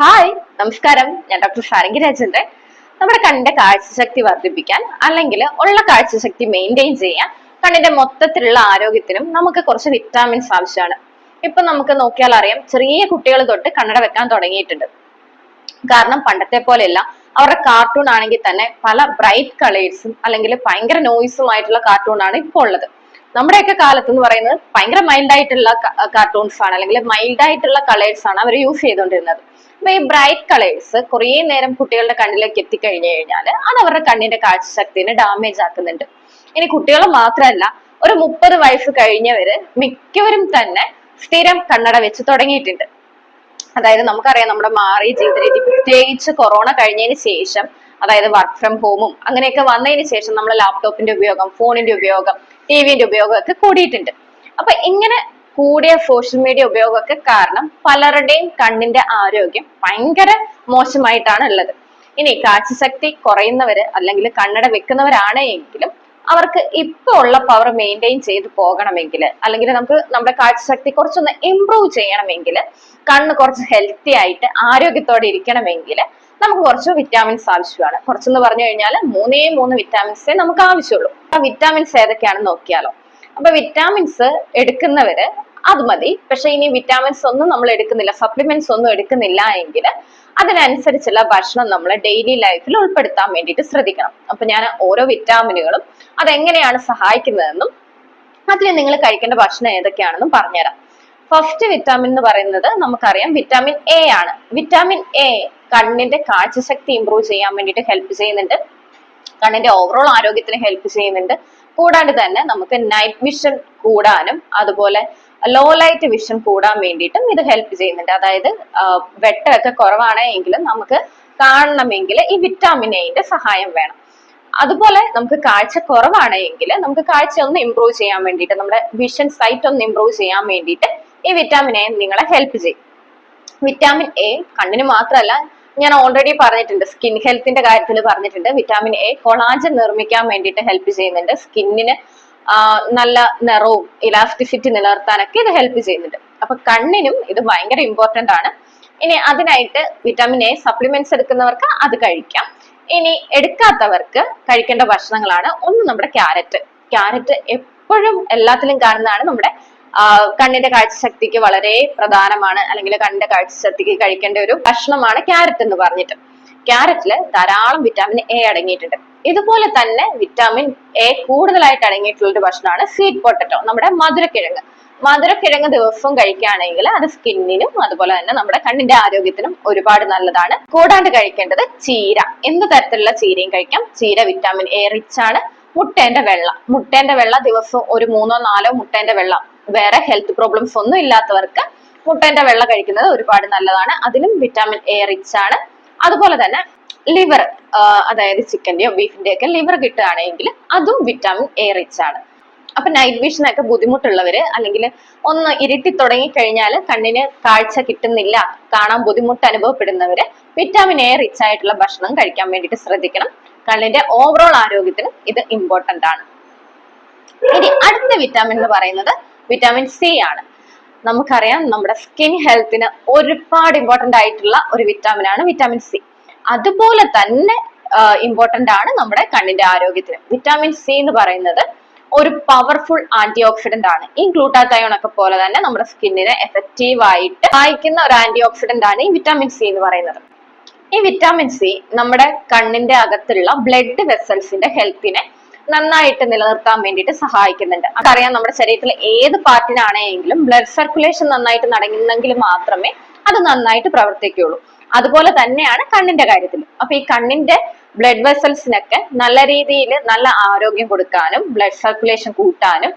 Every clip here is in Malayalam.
ഹായ് നമസ്കാരം. ഞാൻ ഡോക്ടർ ഷാരംഗി രാജേന്ദ്രൻ. നമ്മുടെ കണ്ണിന്റെ കാഴ്ചശക്തി വർദ്ധിപ്പിക്കാൻ അല്ലെങ്കിൽ ഉള്ള കാഴ്ചശക്തി മെയിന്റെയിൻ ചെയ്യാൻ കണ്ണിന്റെ മൊത്തത്തിലുള്ള ആരോഗ്യത്തിനും നമുക്ക് കുറച്ച് വിറ്റാമിൻസ് ആവശ്യമാണ്. ഇപ്പൊ നമുക്ക് നോക്കിയാൽ അറിയാം ചെറിയ കുട്ടികൾ തൊട്ട് കണ്ണട വെക്കാൻ തുടങ്ങിയിട്ടുണ്ട്. കാരണം പണ്ടത്തെ പോലെയല്ല അവരുടെ കാർട്ടൂൺ ആണെങ്കിൽ തന്നെ പല ബ്രൈറ്റ് കളേഴ്സും അല്ലെങ്കിൽ ഭയങ്കര നോയ്സും ആയിട്ടുള്ള കാർട്ടൂൺ ആണ് ഇപ്പോൾ ഉള്ളത്. നമ്മുടെയൊക്കെ കാലത്ത് എന്ന് പറയുന്നത് ഭയങ്കര മൈൽഡ് ആയിട്ടുള്ള കാർട്ടൂൺസ് ആണ് അല്ലെങ്കിൽ മൈൽഡ് ആയിട്ടുള്ള കളേഴ്സ് ആണ് അവർ യൂസ് ചെയ്തുകൊണ്ടിരുന്നത്. അപ്പൊ ഈ ബ്രൈറ്റ് കളേഴ്സ് കുറേ നേരം കുട്ടികളുടെ കണ്ണിലേക്ക് എത്തിക്കഴിഞ്ഞു കഴിഞ്ഞാൽ അത് അവരുടെ കണ്ണിന്റെ കാഴ്ചശക്തിനെ ഡാമേജ് ആക്കുന്നുണ്ട്. ഇനി കുട്ടികൾ മാത്രമല്ല ഒരു മുപ്പത് വയസ്സ് കഴിഞ്ഞവര് മിക്കവരും തന്നെ സ്ഥിരം കണ്ണട വെച്ച് തുടങ്ങിയിട്ടുണ്ട്. അതായത് നമുക്കറിയാം നമ്മുടെ മാറിയ ജീവിത രീതി പ്രത്യേകിച്ച് കൊറോണ കഴിഞ്ഞതിന് ശേഷം അതായത് വർക്ക് ഫ്രം ഹോമും അങ്ങനെയൊക്കെ വന്നതിന് ശേഷം നമ്മൾ ലാപ്ടോപ്പിന്റെ ഉപയോഗം ഫോണിന്റെ ഉപയോഗം ടി വിന്റെ ഉപയോഗം ഒക്കെ കൂടിയിട്ടുണ്ട്. അപ്പൊ ഇങ്ങനെ കൂടിയ സോഷ്യൽ മീഡിയ ഉപയോഗമൊക്കെ കാരണം പലരുടെയും കണ്ണിന്റെ ആരോഗ്യം ഭയങ്കര മോശമായിട്ടാണ് ഉള്ളത് ഇനി കാഴ്ചശക്തി കുറയുന്നവര് അല്ലെങ്കിൽ കണ്ണട വെക്കുന്നവരാണ് എങ്കിലും അവർക്ക് ഇപ്പൊ ഉള്ള പവർ മെയിന്റെയിൻ ചെയ്ത് പോകണമെങ്കിൽ അല്ലെങ്കിൽ നമുക്ക് നമ്മുടെ കാഴ്ചശക്തി കുറച്ചൊന്ന് ഇംപ്രൂവ് ചെയ്യണമെങ്കിൽ കണ്ണ് കുറച്ച് ഹെൽത്തി ആയിട്ട് ആരോഗ്യത്തോടെ ഇരിക്കണമെങ്കിൽ നമുക്ക് കുറച്ച് വിറ്റാമിൻസ് ആവശ്യമാണ്. കുറച്ചെന്ന് പറഞ്ഞു കഴിഞ്ഞാൽ മൂന്നേ മൂന്ന് വിറ്റാമിൻസേ നമുക്ക് ആവശ്യമുള്ളൂ. ആ വിറ്റാമിൻസ് ഏതൊക്കെയാണെന്ന് നോക്കിയാലോ. അപ്പൊ വിറ്റാമിൻസ് എടുക്കുന്നവര് അത് മതി. പക്ഷെ ഇനി വിറ്റാമിൻസ് ഒന്നും നമ്മൾ എടുക്കുന്നില്ല. സപ്ലിമെന്റ്സ് ഒന്നും എടുക്കുന്നില്ല എങ്കിൽ അതിനനുസരിച്ചുള്ള ഭക്ഷണം നമ്മൾ ഡെയിലി ലൈഫിൽ ഉൾപ്പെടുത്താൻ വേണ്ടിയിട്ട് ശ്രദ്ധിക്കണം. അപ്പൊ ഞാൻ ഓരോ വിറ്റാമിനുകളും അതെങ്ങനെയാണ് സഹായിക്കുന്നതെന്നും അതിൽ നിങ്ങൾ കഴിക്കേണ്ട ഭക്ഷണം ഏതൊക്കെയാണെന്നും പറഞ്ഞുതരാം. ഫസ്റ്റ് വിറ്റാമിൻ എന്ന് പറയുന്നത് നമുക്കറിയാം വിറ്റാമിൻ എ ആണ്. വിറ്റാമിൻ എ കണ്ണിന്റെ കാഴ്ചശക്തി ഇംപ്രൂവ് ചെയ്യാൻ വേണ്ടിയിട്ട് ഹെൽപ്പ് ചെയ്യുന്നുണ്ട്. കണ്ണിന്റെ ഓവറോൾ ആരോഗ്യത്തിന് ഹെൽപ്പ് ചെയ്യുന്നുണ്ട്. കൂടാണ്ട് തന്നെ നമുക്ക് നൈറ്റ് വിഷൻ കൂടാനും അതുപോലെ ലോ ലൈറ്റ് വിഷൻ കൂടാൻ വേണ്ടിയിട്ടും ഇത് ഹെൽപ്പ് ചെയ്യുന്നുണ്ട്. അതായത് വെട്ടമൊക്കെ കുറവാണെങ്കിലും നമുക്ക് കാണണമെങ്കിൽ ഈ വിറ്റാമിൻ എന്റെ സഹായം വേണം. അതുപോലെ നമുക്ക് കാഴ്ച കുറവാണെങ്കിൽ നമുക്ക് കാഴ്ച ഒന്ന് ഇമ്പ്രൂവ് ചെയ്യാൻ വേണ്ടിയിട്ട് നമ്മുടെ വിഷൻ സൈറ്റ് ഒന്ന് ഇമ്പ്രൂവ് ചെയ്യാൻ വേണ്ടിയിട്ട് ഈ വിറ്റാമിൻ എ നിങ്ങളെ ഹെൽപ്പ് ചെയ്യും. വിറ്റാമിൻ എ കണ്ണിന് മാത്രമല്ല ഞാൻ ഓൾറെഡി പറഞ്ഞിട്ടുണ്ട് സ്കിൻ ഹെൽത്തിന്റെ കാര്യത്തിൽ പറഞ്ഞിട്ടുണ്ട്. വിറ്റാമിൻ എ കൊളാജൻ നിർമ്മിക്കാൻ വേണ്ടിയിട്ട് ഹെൽപ്പ് ചെയ്യുന്നുണ്ട്. സ്കിന്നിന് നല്ല നിറവും ഇലാസ്റ്റിസിറ്റി നിലനിർത്താനൊക്കെ ഇത് ഹെൽപ്പ് ചെയ്യുന്നുണ്ട്. അപ്പൊ കണ്ണിനും ഇത് ഭയങ്കര ഇമ്പോർട്ടന്റ് ആണ്. ഇനി അതിനായിട്ട് വിറ്റാമിൻ എ സപ്ലിമെന്റ്സ് എടുക്കുന്നവർക്ക് അത് കഴിക്കാം. ഇനി എടുക്കാത്തവർക്ക് കഴിക്കേണ്ട ഭക്ഷണങ്ങളാണ് ഒന്ന് നമ്മുടെ ക്യാരറ്റ് ക്യാരറ്റ് എപ്പോഴും എല്ലാത്തിലും കാണുന്നതാണ് നമ്മുടെ കണ്ണിന്റെ കാഴ്ചശക്തിക്ക് വളരെ പ്രധാനമാണ്. അല്ലെങ്കിൽ കണ്ണിന്റെ കാഴ്ചശക്തിക്ക് കഴിക്കേണ്ട ഒരു ഭക്ഷണമാണ് ക്യാരറ്റ് എന്ന് പറഞ്ഞിട്ട്. ക്യാരറ്റിൽ ധാരാളം വിറ്റാമിൻ എ അടങ്ങിയിട്ടുണ്ട്. ഇതുപോലെ തന്നെ വിറ്റാമിൻ എ കൂടുതലായിട്ട് അടങ്ങിയിട്ടുള്ള ഒരു ഭക്ഷണമാണ് സ്വീറ്റ് പൊട്ടറ്റോ നമ്മുടെ മധുരക്കിഴങ്ങ്. മധുരക്കിഴങ്ങ് ദിവസവും കഴിക്കുകയാണെങ്കിൽ അത് സ്കിന്നിനും അതുപോലെ തന്നെ നമ്മുടെ കണ്ണിന്റെ ആരോഗ്യത്തിനും ഒരുപാട് നല്ലതാണ്. കൂടാണ്ട് കഴിക്കേണ്ടത് ചീര. എന്ത് തരത്തിലുള്ള ചീരയും കഴിക്കാം? ചീര വിറ്റാമിൻ എ റിച്ച് ആണ്. മുട്ടേന്റെ വെള്ള. മുട്ടേന്റെ വെള്ള ദിവസവും ഒരു മൂന്നോ നാലോ മുട്ടേന്റെ വെള്ള. വേറെ ഹെൽത്ത് പ്രോബ്ലംസ് ഒന്നും ഇല്ലാത്തവർക്ക് മുട്ടേന്റെ വെള്ള കഴിക്കുന്നത് ഒരുപാട് നല്ലതാണ്. അതിലും വിറ്റാമിൻ എ റിച്ച് ആണ്. അതുപോലെ തന്നെ ലിവർ അതായത് ചിക്കന്റെയോ ബീഫിന്റെയോ ഒക്കെ ലിവർ കിട്ടുകയാണെങ്കിൽ അതും വിറ്റാമിൻ എ റിച്ച് ആണ്. അപ്പൊ നൈറ്റ് വിഷനൊക്കെ ബുദ്ധിമുട്ടുള്ളവര് അല്ലെങ്കിൽ ഒന്ന് ഇരുട്ടി തുടങ്ങി കഴിഞ്ഞാൽ കണ്ണിന് കാഴ്ച കിട്ടുന്നില്ല കാണാൻ ബുദ്ധിമുട്ട് അനുഭവപ്പെടുന്നവര് വിറ്റാമിൻ എ റിച്ച് ആയിട്ടുള്ള ഭക്ഷണം കഴിക്കാൻ വേണ്ടിയിട്ട് ശ്രദ്ധിക്കണം. കണ്ണിന്റെ ഓവറോൾ ആരോഗ്യത്തിന് ഇത് ഇമ്പോർട്ടന്റ് ആണ്. ഇനി അടുത്ത വിറ്റാമിൻ എന്ന് പറയുന്നത് വിറ്റാമിൻ സി ആണ്. നമുക്കറിയാം നമ്മുടെ സ്കിൻ ഹെൽത്തിന് ഒരുപാട് ഇമ്പോർട്ടന്റ് ആയിട്ടുള്ള ഒരു വിറ്റാമിൻ ആണ് വിറ്റാമിൻ സി അതുപോലെ തന്നെ ഇമ്പോർട്ടന്റ് ആണ് നമ്മുടെ കണ്ണിന്റെ ആരോഗ്യത്തിന്. വിറ്റാമിൻ സി എന്ന് പറയുന്നത് ഒരു പവർഫുൾ ആന്റി ഓക്സിഡന്റ് ആണ്. ഈ ഗ്ലൂട്ടാത്തയോൺ ഒക്കെ പോലെ തന്നെ നമ്മുടെ സ്കിന്നിനെ എഫക്റ്റീവ് ആയിട്ട് സഹായിക്കുന്ന ഒരു ആന്റി ഓക്സിഡന്റ് ആണ് ഈ വിറ്റാമിൻ സി എന്ന് പറയുന്നത്. ഈ വിറ്റാമിൻ സി നമ്മുടെ കണ്ണിന്റെ അകത്തുള്ള ബ്ലഡ് വെസൽസിന്റെ ഹെൽത്തിനെ നന്നായിട്ട് നിലനിർത്താൻ വേണ്ടിയിട്ട് സഹായിക്കുന്നുണ്ട്. അതറിയാം നമ്മുടെ ശരീരത്തിലെ ഏത് പാർട്ടിനാണെങ്കിലും ബ്ലഡ് സർക്കുലേഷൻ നന്നായിട്ട് നടങ്ങുന്നെങ്കിൽ മാത്രമേ അത് നന്നായിട്ട് പ്രവർത്തിക്കുകയുള്ളൂ. അതുപോലെ തന്നെയാണ് കണ്ണിന്റെ കാര്യത്തിൽ അപ്പൊ ഈ കണ്ണിന്റെ ബ്ലഡ് വെസൽസിനൊക്കെ നല്ല രീതിയിൽ നല്ല ആരോഗ്യം കൊടുക്കാനും ബ്ലഡ് സർക്കുലേഷൻ കൂട്ടാനും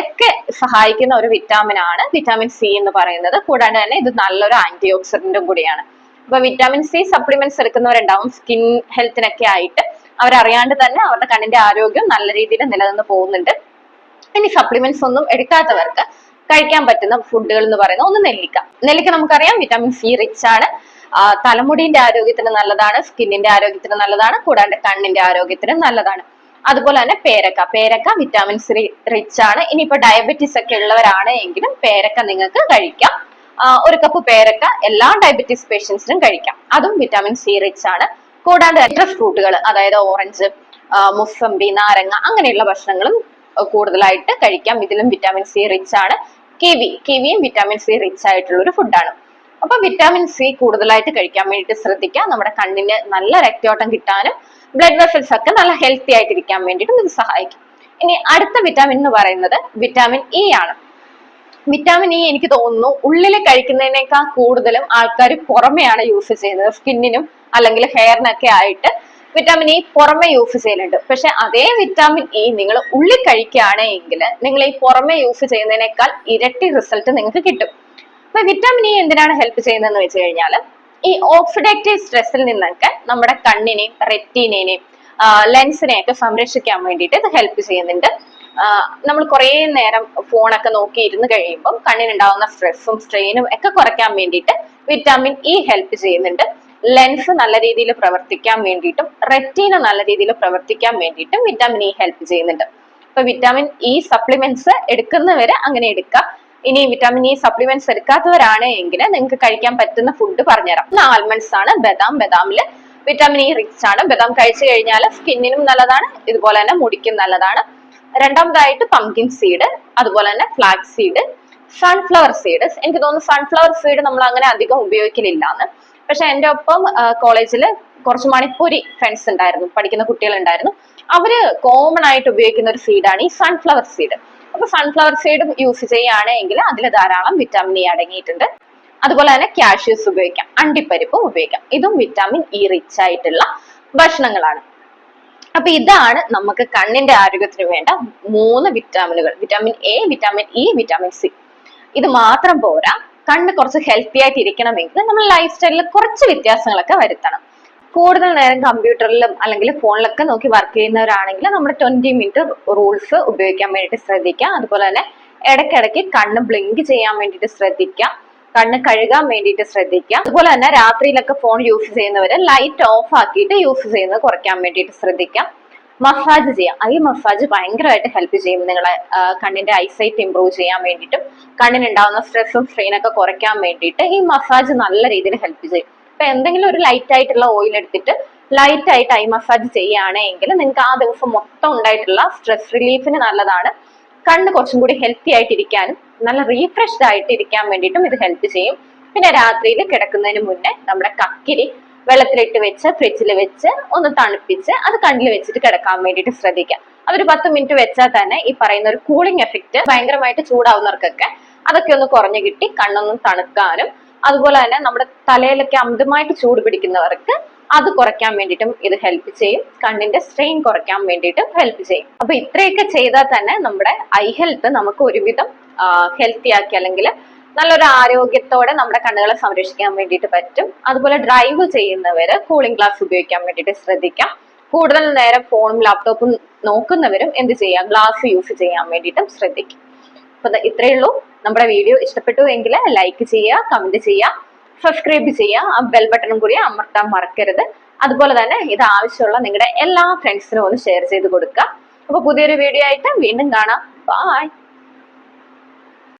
ഒക്കെ സഹായിക്കുന്ന ഒരു വിറ്റാമിൻ ആണ് വിറ്റാമിൻ സി എന്ന് പറയുന്നത്. കൂടാതെ തന്നെ ഇത് നല്ലൊരു ആന്റി ഓക്സിഡന്റും കൂടിയാണ്. അപ്പൊ വിറ്റാമിൻ സി സപ്ലിമെന്റ്സ് എടുക്കുന്നവരുണ്ടാവും. സ്കിൻ ഹെൽത്തിനൊക്കെ ആയിട്ട് അവരറിയാണ്ട് തന്നെ അവരുടെ കണ്ണിന്റെ ആരോഗ്യം നല്ല രീതിയിൽ നിലനിന്ന് പോകുന്നുണ്ട്. ഇനി സപ്ലിമെന്റ്സ് ഒന്നും എടുക്കാത്തവർക്ക് കഴിക്കാൻ പറ്റുന്ന ഫുഡുകൾ എന്ന് പറയുന്നത് ഒന്ന് നെല്ലിക്ക. നെല്ലിക്ക നമുക്കറിയാം. വിറ്റാമിൻ സി റിച്ച് ആണ്. തലമുടിന്റെ ആരോഗ്യത്തിന് നല്ലതാണ് സ്കിന്നിന്റെ ആരോഗ്യത്തിന് നല്ലതാണ് കൂടാണ്ട് കണ്ണിന്റെ ആരോഗ്യത്തിന് നല്ലതാണ്. അതുപോലെ തന്നെ പേരക്ക. പേരക്ക വിറ്റാമിൻ സി റിച്ച് ആണ്. ഇനിയിപ്പോ ഡയബറ്റീസ് ഒക്കെ ഉള്ളവരാണ് എങ്കിലും പേരക്ക നിങ്ങൾക്ക് കഴിക്കാം. ഒരു കപ്പ് പേരക്ക എല്ലാ ഡയബറ്റീസ് പേഷ്യൻസിനും കഴിക്കാം. അതും വിറ്റാമിൻ സി റിച്ച് ആണ്. കൂടാണ്ട് ഡ്രസ് ഫ്രൂട്ടുകൾ അതായത് ഓറഞ്ച് മുസമ്പി നാരങ്ങ അങ്ങനെയുള്ള ഭക്ഷണങ്ങളും കൂടുതലായിട്ട് കഴിക്കാം. ഇതിലും വിറ്റാമിൻ സി റിച്ച് ആണ്. കിവി കിവിയും വിറ്റാമിൻ സി റിച്ച് ആയിട്ടുള്ള ഒരു ഫുഡാണ് അപ്പൊ വിറ്റാമിൻ സി കൂടുതലായിട്ട് കഴിക്കാൻ വേണ്ടിയിട്ട് ശ്രദ്ധിക്കുക. നമ്മുടെ കണ്ണിന് നല്ല രക്തയോട്ടം കിട്ടാനും ബ്ലഡ് വെസൽസ് ഒക്കെ നല്ല ഹെൽത്തി ആയിട്ടിരിക്കാൻ വേണ്ടിയിട്ടും ഇത് സഹായിക്കും. ഇനി അടുത്ത വിറ്റാമിൻ എന്ന് പറയുന്നത് വിറ്റാമിൻ ഇ ആണ്. വിറ്റാമിൻ ഇ എനിക്ക് തോന്നുന്നു ഉള്ളിൽ കഴിക്കുന്നതിനേക്കാൾ കൂടുതലും ആൾക്കാർ പുറമെയാണ് യൂസ് ചെയ്യുന്നത്. സ്കിന്നിനും അല്ലെങ്കിൽ ഹെയറിനൊക്കെ ആയിട്ട് വിറ്റാമിൻ ഇ പുറമെ യൂസ് ചെയ്യുന്നുണ്ട്. പക്ഷെ അതേ വിറ്റാമിൻ ഇ നിങ്ങൾ ഉള്ളിൽ കഴിക്കുകയാണെങ്കിൽ നിങ്ങൾ ഈ പുറമെ യൂസ് ചെയ്യുന്നതിനേക്കാൾ ഇരട്ടി റിസൾട്ട് നിങ്ങൾക്ക് കിട്ടും. അപ്പൊ വിറ്റാമിൻ ഇ എന്തിനാണ് ഹെൽപ്പ് ചെയ്യുന്നതെന്ന് വെച്ച് കഴിഞ്ഞാൽ ഈ ഓക്സിഡേറ്റീവ് സ്ട്രെസ്സിൽ നിന്നൊക്കെ നമ്മുടെ കണ്ണിനെയും റെറ്റീനേനെയും ലെൻസിനെയൊക്കെ സംരക്ഷിക്കാൻ വേണ്ടിയിട്ട് ഇത് ഹെൽപ്പ് ചെയ്യുന്നുണ്ട്. നമ്മൾ കുറേ നേരം ഫോണൊക്കെ നോക്കി ഇരുന്ന് കഴിയുമ്പോൾ കണ്ണിനുണ്ടാവുന്ന സ്ട്രെസ്സും സ്ട്രെയിനും ഒക്കെ കുറയ്ക്കാൻ വേണ്ടിയിട്ട് വിറ്റാമിൻ ഇ ഹെൽപ്പ് ചെയ്യുന്നുണ്ട്. ലെൻസ് നല്ല രീതിയിൽ പ്രവർത്തിക്കാൻ വേണ്ടിയിട്ടും റെറ്റീന നല്ല രീതിയിൽ പ്രവർത്തിക്കാൻ വേണ്ടിയിട്ടും വിറ്റാമിൻ ഇ ഹെൽപ്പ് ചെയ്യുന്നുണ്ട്. അപ്പൊ വിറ്റാമിൻ ഇ സപ്ലിമെന്റ്സ് എടുക്കുന്നവരെ അങ്ങനെ എടുക്കാം. ഇനി വിറ്റാമിൻ ഇ സപ്ലിമെന്റ്സ് എടുക്കാത്തവരാണ് എങ്കിൽ നിങ്ങൾക്ക് കഴിക്കാൻ പറ്റുന്ന ഫുഡ് പറഞ്ഞുതരാം. ആൽമണ്ട്സ് ആണ് ബദാം. ബദാമിൽ വിറ്റാമിൻ ഇ റിച്ച് ആണ്. ബദാം കഴിച്ചു കഴിഞ്ഞാൽ സ്കിന്നിനും നല്ലതാണ് ഇതുപോലെ തന്നെ മുടിക്കും നല്ലതാണ്. രണ്ടാമതായിട്ട് പംകിൻ സീഡ് അതുപോലെ തന്നെ ഫ്ലാക്സ് സീഡ് സൺഫ്ലവർ സീഡ് എനിക്ക് തോന്നുന്നു സൺഫ്ലവർ സീഡ് നമ്മൾ അങ്ങനെ അധികം ഉപയോഗിക്കലില്ല എന്ന്. പക്ഷെ എന്റെ ഒപ്പം കോളേജിൽ കുറച്ച് മണിപ്പൂരി ഫ്രണ്ട്സ് ഉണ്ടായിരുന്നു പഠിക്കുന്ന കുട്ടികൾ ഉണ്ടായിരുന്നു അവർ കോമൺ ആയിട്ട് ഉപയോഗിക്കുന്ന ഒരു സീഡാണ് ഈ സൺഫ്ലവർ സീഡ് അപ്പൊ സൺഫ്ലവർ സീഡും യൂസ് ചെയ്യുകയാണെങ്കിൽ അതിൽ ധാരാളം വിറ്റാമിൻ ഇ അടങ്ങിയിട്ടുണ്ട്. അതുപോലെ തന്നെ കാഷ്യൂസ് ഉപയോഗിക്കാം അണ്ടിപ്പരിപ്പ് ഉപയോഗിക്കാം. ഇതും വിറ്റാമിൻ ഇ റിച്ച് ആയിട്ടുള്ള ഭക്ഷണങ്ങളാണ്. അപ്പൊ ഇതാണ് നമുക്ക് കണ്ണിന്റെ ആരോഗ്യത്തിന് വേണ്ട മൂന്ന് വിറ്റാമിനുകൾ vitamin A vitamin E vitamin C ഇത് മാത്രം പോരാ കണ്ണ് കുറച്ച് ഹെൽത്തി ആയിട്ട് ഇരിക്കണമെങ്കിൽ നമ്മൾ ലൈഫ് സ്റ്റൈലിൽ കുറച്ച് വ്യത്യാസങ്ങളൊക്കെ വരുത്തണം. കൂടുതൽ നേരം കമ്പ്യൂട്ടറിലും അല്ലെങ്കിൽ ഫോണിലൊക്കെ നോക്കി വർക്ക് ചെയ്യുന്നവരാണെങ്കിൽ നമ്മുടെ ട്വന്റി മിനിറ്റ് റൂൾസ് ഉപയോഗിക്കാൻ വേണ്ടിയിട്ട് ശ്രദ്ധിക്കുക അതുപോലെ തന്നെ ഇടയ്ക്കിടയ്ക്ക് കണ്ണ് ബ്ലിങ്ക് ചെയ്യാൻ വേണ്ടിയിട്ട് ശ്രദ്ധിക്കാം. കണ്ണ് കഴുകാൻ വേണ്ടിയിട്ട് ശ്രദ്ധിക്കാം. അതുപോലെ തന്നെ രാത്രിയിലൊക്കെ ഫോൺ യൂസ് ചെയ്യുന്നവര് ലൈറ്റ് ഓഫ് ആക്കിയിട്ട് യൂസ് ചെയ്യുന്നത് കുറയ്ക്കാൻ വേണ്ടിയിട്ട് ശ്രദ്ധിക്കാം. മസാജ് ചെയ്യാം. ഐ മസാജ് ഭയങ്കരമായിട്ട് ഹെൽപ്പ് ചെയ്യും നിങ്ങളെ കണ്ണിന്റെ ഐസൈറ്റ് ഇമ്പ്രൂവ് ചെയ്യാൻ വേണ്ടിയിട്ടും. കണ്ണിനുണ്ടാവുന്ന സ്ട്രെസ്സും സ്ട്രെയിനൊക്കെ കുറയ്ക്കാൻ വേണ്ടിയിട്ട് ഈ മസാജ് നല്ല രീതിയിൽ ഹെൽപ്പ് ചെയ്യും. ഇപ്പൊ എന്തെങ്കിലും ഒരു ലൈറ്റ് ആയിട്ടുള്ള ഓയിൽ എടുത്തിട്ട് ലൈറ്റ് ആയിട്ട് ഐ മസാജ് ചെയ്യുകയാണെങ്കിൽ നിങ്ങൾക്ക് ആ ദിവസം മൊത്തം ഉണ്ടായിട്ടുള്ള സ്ട്രെസ് റിലീഫിന് നല്ലതാണ്. കണ്ണ് കുറച്ചും കൂടി ഹെൽത്തി ആയിട്ടിരിക്കാനും നല്ല റീഫ്രഷ്ഡ് ആയിട്ട് ഇരിക്കാൻ വേണ്ടിയിട്ടും ഇത് ഹെൽപ്പ് ചെയ്യും. പിന്നെ രാത്രിയിൽ കിടക്കുന്നതിന് മുന്നേ നമ്മുടെ കക്കിരി വെള്ളത്തിലിട്ട് വെച്ച് ഫ്രിഡ്ജിൽ വെച്ച് ഒന്ന് തണുപ്പിച്ച് അത് കണ്ണിൽ വെച്ചിട്ട് കിടക്കാൻ വേണ്ടിയിട്ട് ശ്രദ്ധിക്കാം അതൊരു പത്ത് മിനിറ്റ് വെച്ചാൽ തന്നെ ഈ പറയുന്ന ഒരു കൂളിംഗ് എഫക്റ്റ് ഭയങ്കരമായിട്ട് ചൂടാവുന്നവർക്കൊക്കെ അതൊക്കെ ഒന്ന് കുറഞ്ഞു കിട്ടി കണ്ണൊന്നും തണുക്കാനും അതുപോലെ തന്നെ നമ്മുടെ തലയിലൊക്കെ അമിതമായിട്ട് ചൂട് പിടിക്കുന്നവർക്ക് അത് കുറയ്ക്കാൻ വേണ്ടിയിട്ടും ഇത് ഹെൽപ്പ് ചെയ്യും. കണ്ണിന്റെ സ്ട്രെയിൻ കുറയ്ക്കാൻ വേണ്ടിയിട്ടും ഹെൽപ്പ് ചെയ്യും. അപ്പൊ ഇത്രയൊക്കെ ചെയ്താൽ തന്നെ നമ്മുടെ ഐ ഹെൽത്ത് നമുക്ക് ഒരുവിധം ഹെൽത്തി ആക്കി അല്ലെങ്കിൽ നല്ലൊരു ആരോഗ്യത്തോടെ നമ്മുടെ കണ്ണുകളെ സംരക്ഷിക്കാൻ വേണ്ടിയിട്ട് പറ്റും. അതുപോലെ ഡ്രൈവ് ചെയ്യുന്നവര് കൂളിംഗ് ഗ്ലാസ് ഉപയോഗിക്കാൻ വേണ്ടിയിട്ട് ശ്രദ്ധിക്കാം. കൂടുതൽ നേരം ഫോണും ലാപ്ടോപ്പും നോക്കുന്നവരും എന്ത് ചെയ്യാം? ഗ്ലാസ് യൂസ് ചെയ്യാൻ വേണ്ടിയിട്ടും ശ്രദ്ധിക്കും. അപ്പൊ ഇത്രയേ ഉള്ളൂ. നമ്മുടെ വീഡിയോ ഇഷ്ടപ്പെട്ടു എങ്കിൽ ലൈക്ക് ചെയ്യുക കമന്റ് ചെയ്യുക സബ്സ്ക്രൈബ് ചെയ്യുക ആ ബെൽ ബട്ടണും കൂടി അമർത്താൻ മറക്കരുത്. അതുപോലെ തന്നെ ഇത് ആവശ്യമുള്ള നിങ്ങളുടെ എല്ലാ ഫ്രണ്ട്സിനും ഒന്ന് ഷെയർ ചെയ്ത് കൊടുക്കുക. അപ്പൊ പുതിയൊരു വീഡിയോ ആയിട്ട് വീണ്ടും കാണാം. ബൈ